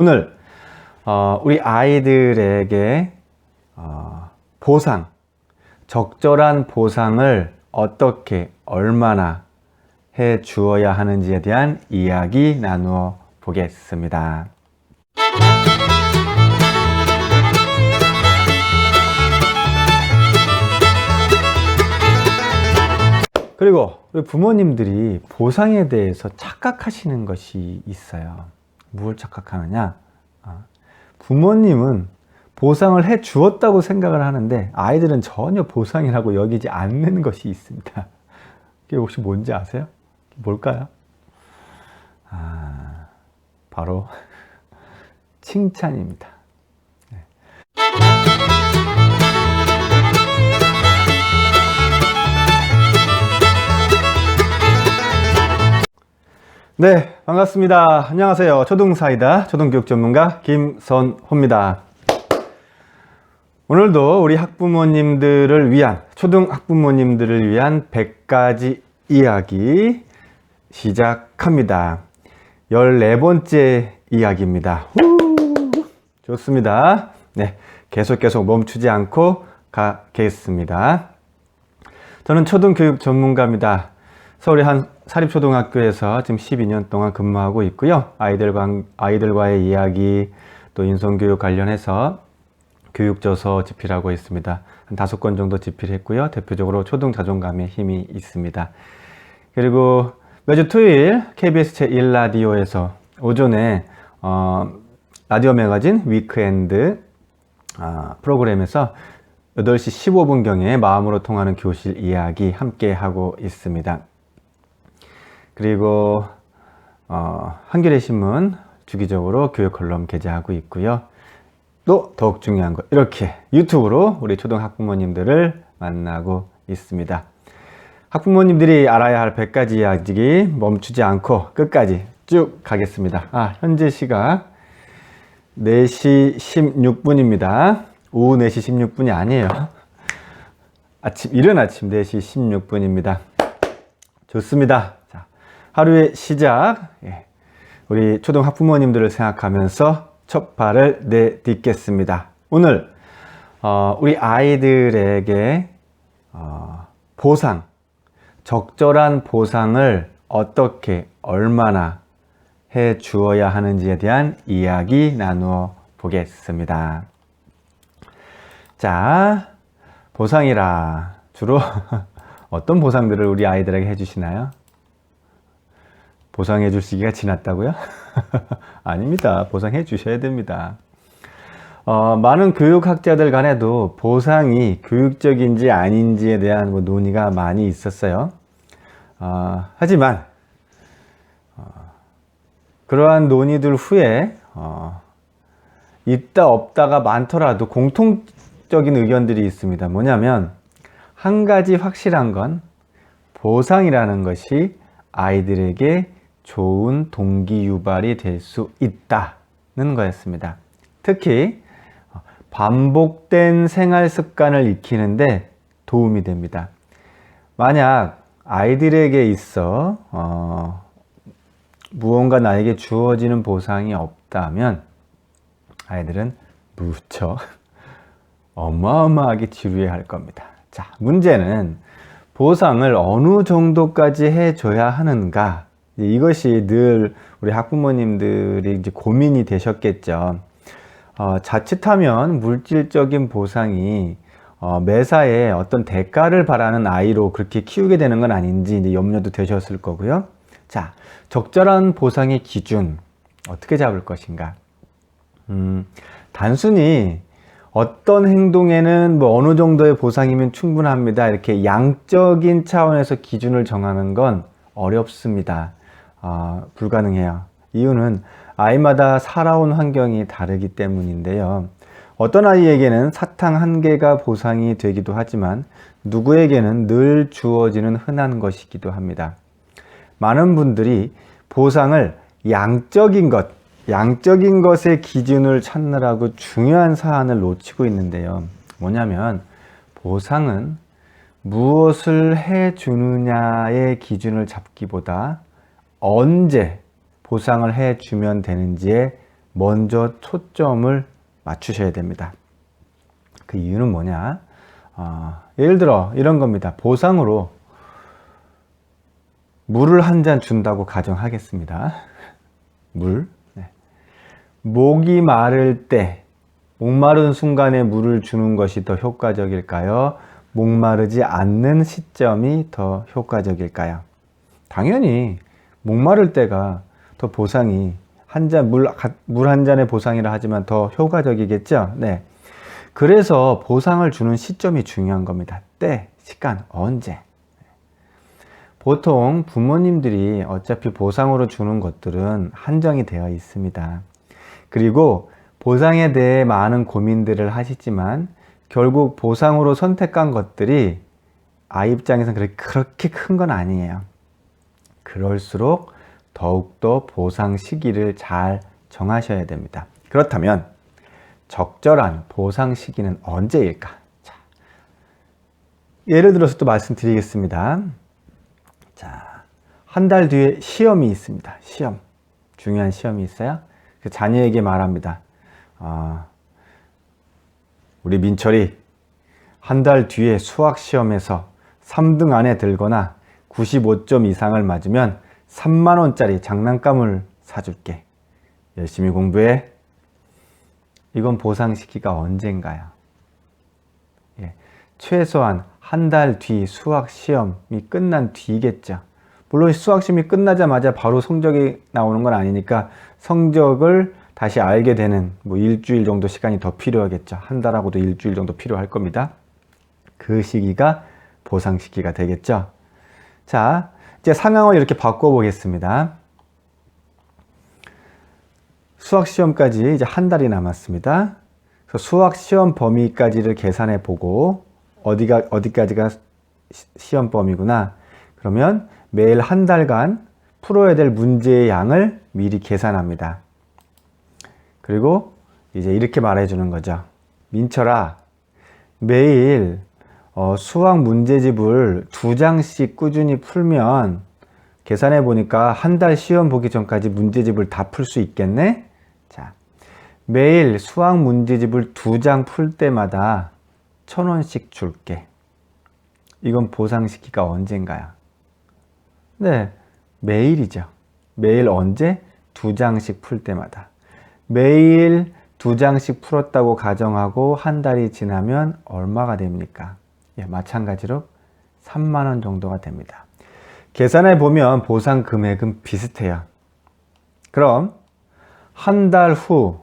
오늘 어, 우리 아이들에게 어, 보상, 적절한 보상을 어떻게 얼마나 해 주어야 하는지에 대한 이야기 나누어 보겠습니다. 그리고 우리 부모님들이 보상에 대해서 착각하시는 것이 있어요. 무엇 착각하느냐? 아, 부모님은 보상을 해 주었다고 생각을 하는데 아이들은 전혀 보상이라고 여기지 않는 것이 있습니다. 그게 혹시 뭔지 아세요? 뭘까요? 아, 바로 칭찬입니다. 네. 네, 반갑습니다. 안녕하세요. 초등사이다. 초등교육 전문가 김선호입니다. 오늘도 우리 학부모님들을 위한, 초등 학부모님들을 위한 100가지 이야기 시작합니다. 14번째 이야기입니다. 후, 좋습니다. 네, 계속 계속 멈추지 않고 가겠습니다. 저는 초등교육 전문가입니다. 서울의 한 사립초등학교에서 지금 12년 동안 근무하고 있고요. 아이들과, 아이들과의 이야기, 또 인성교육 관련해서 교육저서 집필하고 있습니다. 한 다섯 권 정도 집필했고요. 대표적으로 초등 자존감에 힘이 있습니다. 그리고 매주 토요일 KBS 제1라디오에서 오전에 어, 라디오 매거진 위크엔드 아, 프로그램에서 8시 15분경에 마음으로 통하는 교실 이야기 함께 하고 있습니다. 그리고 어, 한겨레 신문 주기적으로 교육 컬럼 게재하고 있고요. 또 더욱 중요한 것 이렇게 유튜브로 우리 초등 학부모님들을 만나고 있습니다. 학부모님들이 알아야 할 100가지 이야기 멈추지 않고 끝까지 쭉 가겠습니다. 아, 현재 시각 4시 16분입니다. 오후 4시 16분이 아니에요. 아침, 이른 아침 4시 16분입니다. 좋습니다. 자, 하루의 시작. 예. 우리 초등 학부모님들을 생각하면서 첫 발을 내딛겠습니다. 오늘, 어, 우리 아이들에게, 어, 보상, 적절한 보상을 어떻게, 얼마나 해 주어야 하는지에 대한 이야기 나누어 보겠습니다. 자, 보상이라 주로 어떤 보상들을 우리 아이들에게 해주시나요? 보상해 줄 시기가 지났다고요? 아닙니다. 보상해 주셔야 됩니다. 어, 많은 교육학자들 간에도 보상이 교육적인지 아닌지에 대한 뭐 논의가 많이 있었어요. 어, 하지만 어, 그러한 논의들 후에 어, 있다 없다가 많더라도 공통적인 의견들이 있습니다. 뭐냐면 한 가지 확실한 건 보상이라는 것이 아이들에게 좋은 동기 유발이 될 수 있다는 거였습니다. 특히 반복된 생활 습관을 익히는데 도움이 됩니다. 만약 아이들에게 있어 어, 무언가 나에게 주어지는 보상이 없다면 아이들은 무척 어마어마하게 지루해 할 겁니다. 자, 문제는 보상을 어느 정도까지 해줘야 하는가? 이것이 늘 우리 학부모님들이 이제 고민이 되셨겠죠. 어, 자칫하면 물질적인 보상이 어, 매사에 어떤 대가를 바라는 아이로 그렇게 키우게 되는 건 아닌지 이제 염려도 되셨을 거고요. 자, 적절한 보상의 기준 어떻게 잡을 것인가? 음, 단순히 어떤 행동에는 뭐 어느 정도의 보상이면 충분합니다. 이렇게 양적인 차원에서 기준을 정하는 건 어렵습니다. 어, 불가능해요. 이유는 아이마다 살아온 환경이 다르기 때문인데요. 어떤 아이에게는 사탕 한 개가 보상이 되기도 하지만 누구에게는 늘 주어지는 흔한 것이기도 합니다. 많은 분들이 보상을 양적인 것, 양적인 것의 기준을 찾느라고 중요한 사안을 놓치고 있는데요. 뭐냐면 보상은 무엇을 해 주느냐의 기준을 잡기보다 언제 보상을 해 주면 되는지에 먼저 초점을 맞추셔야 됩니다. 그 이유는 뭐냐? 어, 예를 들어 이런 겁니다. 보상으로 물을 한 잔 준다고 가정하겠습니다. 물. 네. 목이 마를 때, 목마른 순간에 물을 주는 것이 더 효과적일까요? 목마르지 않는 시점이 더 효과적일까요? 당연히 목마를 때가 더 보상이 한 잔, 물, 물 한 잔의 보상이라 하지만 더 효과적이겠죠? 네. 그래서 보상을 주는 시점이 중요한 겁니다. 때, 시간, 언제. 보통 부모님들이 어차피 보상으로 주는 것들은 한정이 되어 있습니다. 그리고 보상에 대해 많은 고민들을 하시지만 결국 보상으로 선택한 것들이 아이 입장에서는 그렇게 큰 건 아니에요. 그럴수록 더욱더 보상 시기를 잘 정하셔야 됩니다. 그렇다면 적절한 보상 시기는 언제일까? 자, 예를 들어서 또 말씀드리겠습니다. 자, 한 달 뒤에 시험이 있습니다. 시험. 중요한 시험이 있어요. 그 자녀에게 말합니다. 어, 우리 민철이 한 달 뒤에 수학 시험에서 3등 안에 들거나 95점 이상을 맞으면 3만원짜리 장난감을 사줄게. 열심히 공부해. 이건 보상 시기가 언젠가요? 예, 최소한 한 달 뒤 수학 시험이 끝난 뒤겠죠. 물론 수학 시험이 끝나자마자 바로 성적이 나오는 건 아니니까 성적을 다시 알게 되는 뭐 일주일 정도 시간이 더 필요하겠죠. 한 달하고도 일주일 정도 필요할 겁니다. 그 시기가 보상 시기가 되겠죠. 자, 이제 상황을 이렇게 바꿔 보겠습니다. 수학 시험까지 이제 한 달이 남았습니다. 수학 시험 범위까지를 계산해 보고 어디가 어디까지가 시험 범위구나. 그러면 매일 한 달간 풀어야 될 문제의 양을 미리 계산합니다. 그리고 이제 이렇게 말해 주는 거죠. 민철아, 매일 어, 수학 문제집을 두 장씩 꾸준히 풀면 계산해 보니까 한 달 시험 보기 전까지 문제집을 다 풀 수 있겠네? 자, 매일 수학 문제집을 두 장 풀 때마다 천 원씩 줄게. 이건 보상 시기가 언젠가요? 네, 매일이죠. 매일 언제? 두 장씩 풀 때마다. 매일 두 장씩 풀었다고 가정하고 한 달이 지나면 얼마가 됩니까? 예, 마찬가지로 3만 원 정도가 됩니다. 계산해 보면 보상 금액은 비슷해요. 그럼 한 달 후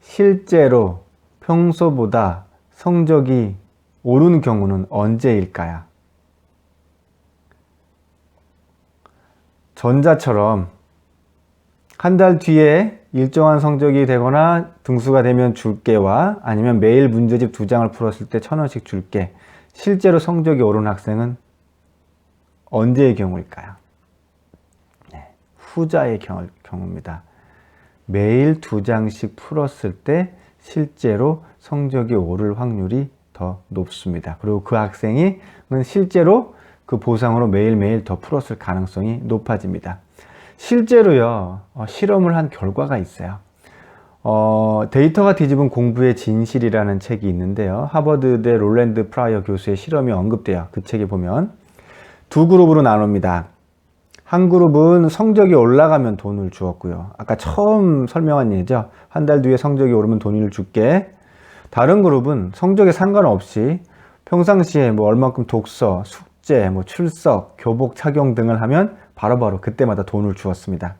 실제로 평소보다 성적이 오르는 경우는 언제일까요? 전자처럼 한 달 뒤에 일정한 성적이 되거나 등수가 되면 줄게와 아니면 매일 문제집 두 장을 풀었을 때 천 원씩 줄게. 실제로 성적이 오른 학생은 언제의 경우일까요? 네, 후자의 경우, 경우입니다. 매일 두 장씩 풀었을 때 실제로 성적이 오를 확률이 더 높습니다. 그리고 그 학생이 실제로 그 보상으로 매일매일 더 풀었을 가능성이 높아집니다. 실제로요, 어, 실험을 한 결과가 있어요. 어, 데이터가 뒤집은 공부의 진실이라는 책이 있는데요. 하버드대 롤랜드 프라이어 교수의 실험이 언급돼요. 그 책에 보면 두 그룹으로 나눕니다. 한 그룹은 성적이 올라가면 돈을 주었고요. 아까 처음 설명한 예죠. 한 달 뒤에 성적이 오르면 돈을 줄게. 다른 그룹은 성적에 상관없이 평상시에 뭐 얼만큼 독서, 숙제, 뭐 출석, 교복 착용 등을 하면 바로바로 바로 그때마다 돈을 주었습니다.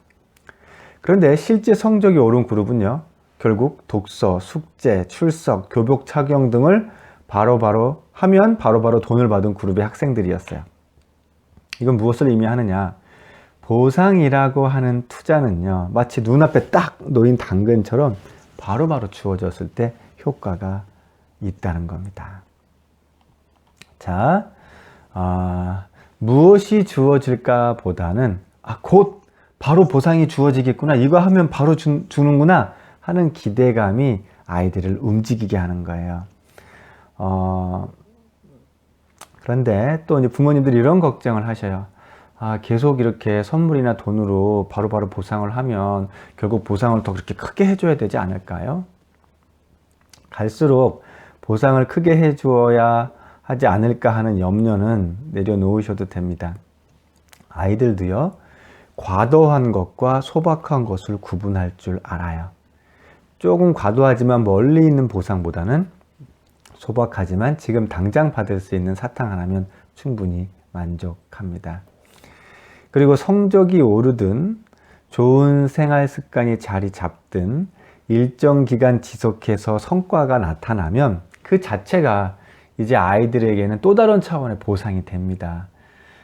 그런데 실제 성적이 오른 그룹은요, 결국 독서, 숙제, 출석, 교복 착용 등을 바로바로 바로 하면 바로바로 바로 돈을 받은 그룹의 학생들이었어요. 이건 무엇을 의미하느냐? 보상이라고 하는 투자는요, 마치 눈앞에 딱 놓인 당근처럼 바로바로 바로 주어졌을 때 효과가 있다는 겁니다. 자, 아, 무엇이 주어질까 보다는 아, 곧 바로 보상이 주어지겠구나. 이거 하면 바로 주, 주는구나 하는 기대감이 아이들을 움직이게 하는 거예요. 어, 그런데 또 이제 부모님들이 이런 걱정을 하셔요. 아, 계속 이렇게 선물이나 돈으로 바로 바로 보상을 하면 결국 보상을 더 그렇게 크게 해줘야 되지 않을까요? 갈수록 보상을 크게 해주어야 하지 않을까 하는 염려는 내려놓으셔도 됩니다. 아이들도요, 과도한 것과 소박한 것을 구분할 줄 알아요. 조금 과도하지만 멀리 있는 보상보다는 소박하지만 지금 당장 받을 수 있는 사탕 하나면 충분히 만족합니다. 그리고 성적이 오르든 좋은 생활 습관이 자리 잡든 일정 기간 지속해서 성과가 나타나면 그 자체가 이제 아이들에게는 또 다른 차원의 보상이 됩니다.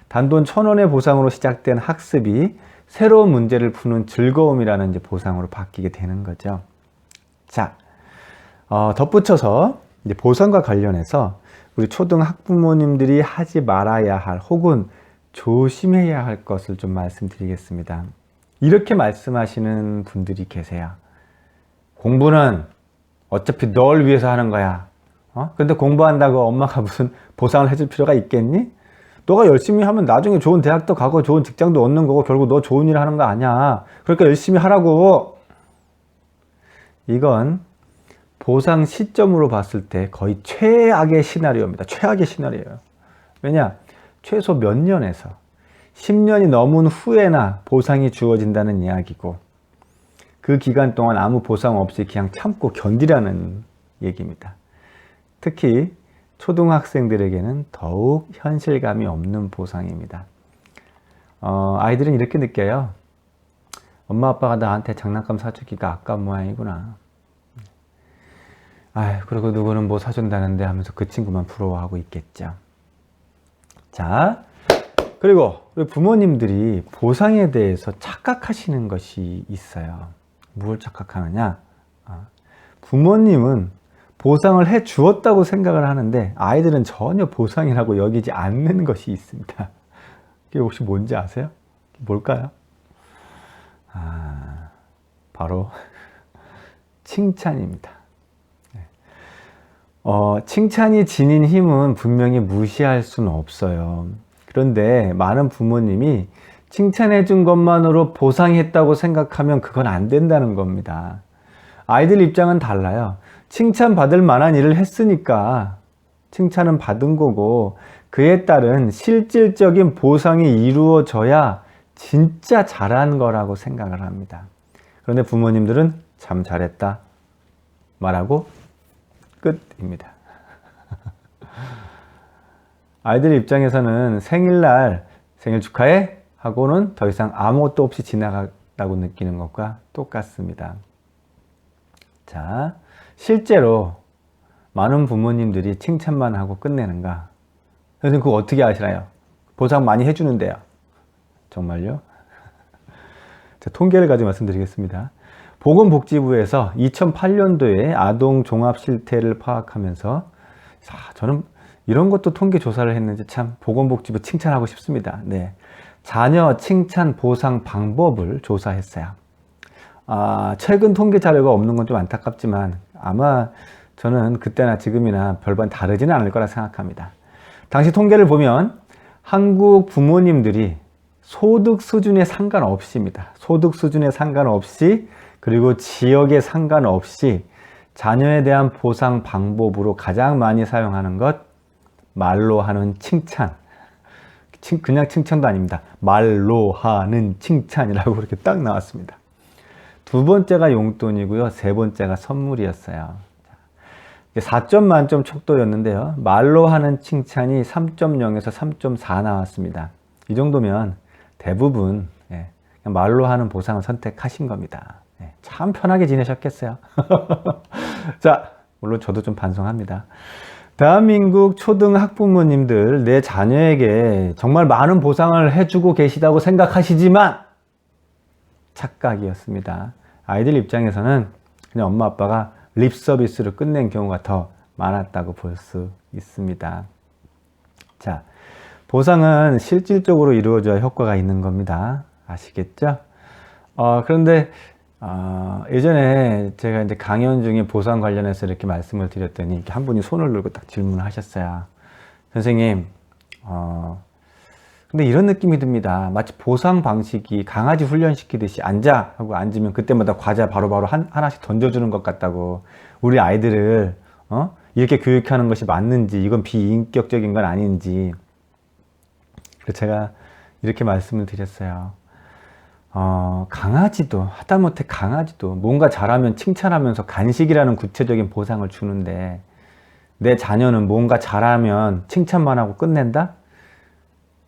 단돈 천 원의 보상으로 시작된 학습이 새로운 문제를 푸는 즐거움이라는 이제 보상으로 바뀌게 되는 거죠. 자, 어, 덧붙여서 이제 보상과 관련해서 우리 초등 학부모님들이 하지 말아야 할 혹은 조심해야 할 것을 좀 말씀드리겠습니다. 이렇게 말씀하시는 분들이 계세요. 공부는 어차피 널 위해서 하는 거야. 어? 근데 공부한다고 엄마가 무슨 보상을 해줄 필요가 있겠니? 너가 열심히 하면 나중에 좋은 대학도 가고 좋은 직장도 얻는 거고 결국 너 좋은 일 하는 거 아니야. 그러니까 열심히 하라고. 이건 보상 시점으로 봤을 때 거의 최악의 시나리오입니다. 최악의 시나리오예요. 왜냐? 최소 몇 년에서 10년이 넘은 후에나 보상이 주어진다는 이야기고 그 기간 동안 아무 보상 없이 그냥 참고 견디라는 얘기입니다. 특히 초등학생들에게는 더욱 현실감이 없는 보상입니다. 어, 아이들은 이렇게 느껴요. 엄마 아빠가 나한테 장난감 사주기가 아까운 모양이구나. 아, 그리고 누구는 뭐 사준다는데 하면서 그 친구만 부러워하고 있겠죠. 자, 그리고 우리 부모님들이 보상에 대해서 착각하시는 것이 있어요. 뭘 착각하느냐? 아, 부모님은 보상을 해 주었다고 생각을 하는데 아이들은 전혀 보상이라고 여기지 않는 것이 있습니다. 그게 혹시 뭔지 아세요? 뭘까요? 아, 바로 칭찬입니다. 어, 칭찬이 지닌 힘은 분명히 무시할 수는 없어요. 그런데 많은 부모님이 칭찬해 준 것만으로 보상했다고 생각하면 그건 안 된다는 겁니다. 아이들 입장은 달라요. 칭찬 받을 만한 일을 했으니까 칭찬은 받은 거고 그에 따른 실질적인 보상이 이루어져야 진짜 잘한 거라고 생각을 합니다. 그런데 부모님들은 참 잘했다 말하고 끝입니다. 아이들 입장에서는 생일날 생일 축하해 하고는 더 이상 아무것도 없이 지나갔다고 느끼는 것과 똑같습니다. 자, 실제로 많은 부모님들이 칭찬만 하고 끝내는가? 선생님 그거 어떻게 아시나요? 보상 많이 해주는데요. 정말요? 자, 통계를 가지고 말씀드리겠습니다. 보건복지부에서 2008년도에 아동 종합 실태를 파악하면서 자, 저는 이런 것도 통계 조사를 했는지 참 보건복지부 칭찬하고 싶습니다. 네. 자녀 칭찬 보상 방법을 조사했어요. 아, 최근 통계 자료가 없는 건 좀 안타깝지만 아마 저는 그때나 지금이나 별반 다르지는 않을 거라 생각합니다. 당시 통계를 보면 한국 부모님들이 소득 수준에 상관없이입니다. 소득 수준에 상관없이 그리고 지역에 상관없이 자녀에 대한 보상 방법으로 가장 많이 사용하는 것 말로 하는 칭찬. 그냥 칭찬도 아닙니다. 말로 하는 칭찬이라고 그렇게 딱 나왔습니다. 두 번째가 용돈이고요. 세 번째가 선물이었어요. 4점 만점 척도였는데요. 말로 하는 칭찬이 3.0에서 3.4 나왔습니다. 이 정도면 대부분 예, 말로 하는 보상을 선택하신 겁니다. 네, 참 편하게 지내셨겠어요. 자, 물론 저도 좀 반성합니다. 대한민국 초등 학부모님들 내 자녀에게 정말 많은 보상을 해주고 계시다고 생각하시지만 착각이었습니다. 아이들 입장에서는 그냥 엄마 아빠가 립 서비스를 끝낸 경우가 더 많았다고 볼 수 있습니다. 자, 보상은 실질적으로 이루어져야 효과가 있는 겁니다. 아시겠죠? 어, 그런데 어, 예전에 제가 이제 강연 중에 보상 관련해서 이렇게 말씀을 드렸더니 한 분이 손을 들고 딱 질문을 하셨어요. 선생님, 어, 근데 이런 느낌이 듭니다. 마치 보상 방식이 강아지 훈련시키듯이 앉아 하고 앉으면 그때마다 과자 바로바로 한, 하나씩 던져주는 것 같다고 우리 아이들을 어? 이렇게 교육하는 것이 맞는지 이건 비인격적인 건 아닌지 그래서 제가 이렇게 말씀을 드렸어요. 어, 강아지도 하다못해 강아지도 뭔가 잘하면 칭찬하면서 간식이라는 구체적인 보상을 주는데 내 자녀는 뭔가 잘하면 칭찬만 하고 끝낸다?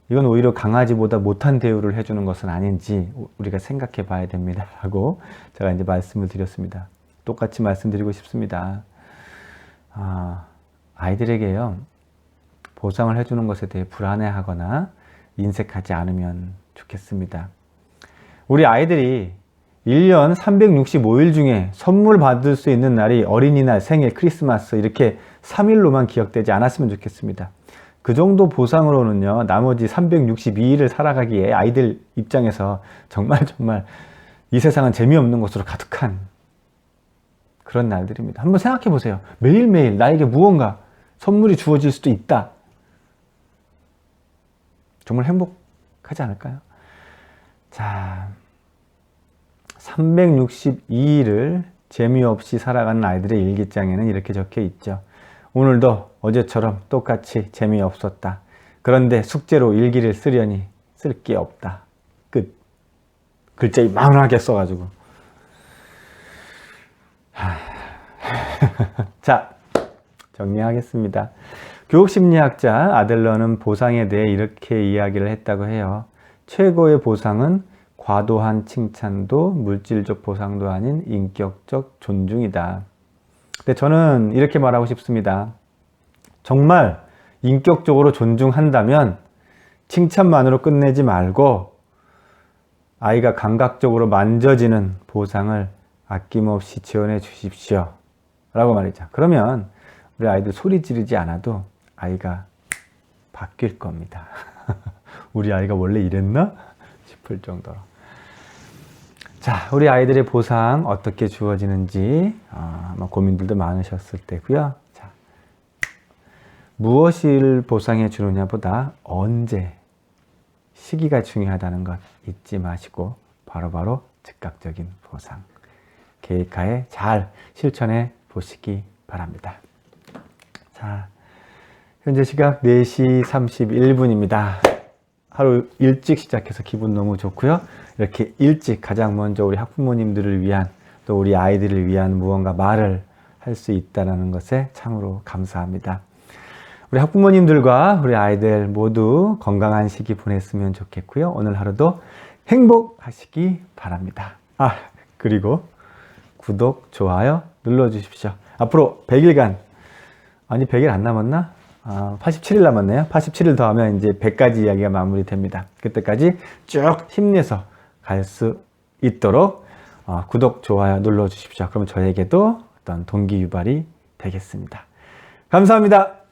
이건 오히려 강아지보다 못한 대우를 해주는 것은 아닌지 우리가 생각해 봐야 됩니다. 라고 제가 이제 말씀을 드렸습니다. 똑같이 말씀드리고 싶습니다. 아, 아이들에게요, 보상을 해주는 것에 대해 불안해하거나 인색하지 않으면 좋겠습니다. 우리 아이들이 1년 365일 중에 선물 받을 수 있는 날이 어린이날, 생일, 크리스마스 이렇게 3일로만 기억되지 않았으면 좋겠습니다. 그 정도 보상으로는요, 나머지 362일을 살아가기에 아이들 입장에서 정말 정말 이 세상은 재미없는 것으로 가득한 그런 날들입니다. 한번 생각해 보세요. 매일매일 나에게 무언가 선물이 주어질 수도 있다. 정말 행복하지 않을까요? 자, 362일을 재미없이 살아가는 아이들의 일기장에는 이렇게 적혀 있죠. 오늘도 어제처럼 똑같이 재미없었다. 그런데 숙제로 일기를 쓰려니 쓸 게 없다. 끝. 글자 이만하게 써가지고. 자, 정리하겠습니다. 교육심리학자 아델러는 보상에 대해 이렇게 이야기를 했다고 해요. 최고의 보상은 과도한 칭찬도 물질적 보상도 아닌 인격적 존중이다. 근데 저는 이렇게 말하고 싶습니다. 정말 인격적으로 존중한다면 칭찬만으로 끝내지 말고 아이가 감각적으로 만져지는 보상을 아낌없이 지원해 주십시오. 라고 말이죠. 그러면 우리 아이들 소리 지르지 않아도 아이가 바뀔 겁니다. 우리 아이가 원래 이랬나? 싶을 정도로. 자, 우리 아이들의 보상 어떻게 주어지는지 어, 아마 고민들도 많으셨을 테고요. 자, 무엇을 보상해 주느냐보다 언제 시기가 중요하다는 것 잊지 마시고 바로바로 즉각적인 보상 계획하에 잘 실천해 보시기 바랍니다. 자, 현재 시각 4시 31분입니다. 하루 일찍 시작해서 기분 너무 좋고요. 이렇게 일찍 가장 먼저 우리 학부모님들을 위한 또 우리 아이들을 위한 무언가 말을 할 수 있다는 것에 참으로 감사합니다. 우리 학부모님들과 우리 아이들 모두 건강한 시기 보냈으면 좋겠고요. 오늘 하루도 행복하시기 바랍니다. 아, 그리고 구독, 좋아요 눌러 주십시오. 앞으로 100일간 아니 100일 안 남았나? 아, 87일 남았네요. 87일 더하면 이제 100가지 이야기가 마무리됩니다. 그때까지 쭉 힘내서 갈 수 있도록 어, 구독, 좋아요 눌러 주십시오. 그러면 저에게도 어떤 동기 유발이 되겠습니다. 감사합니다.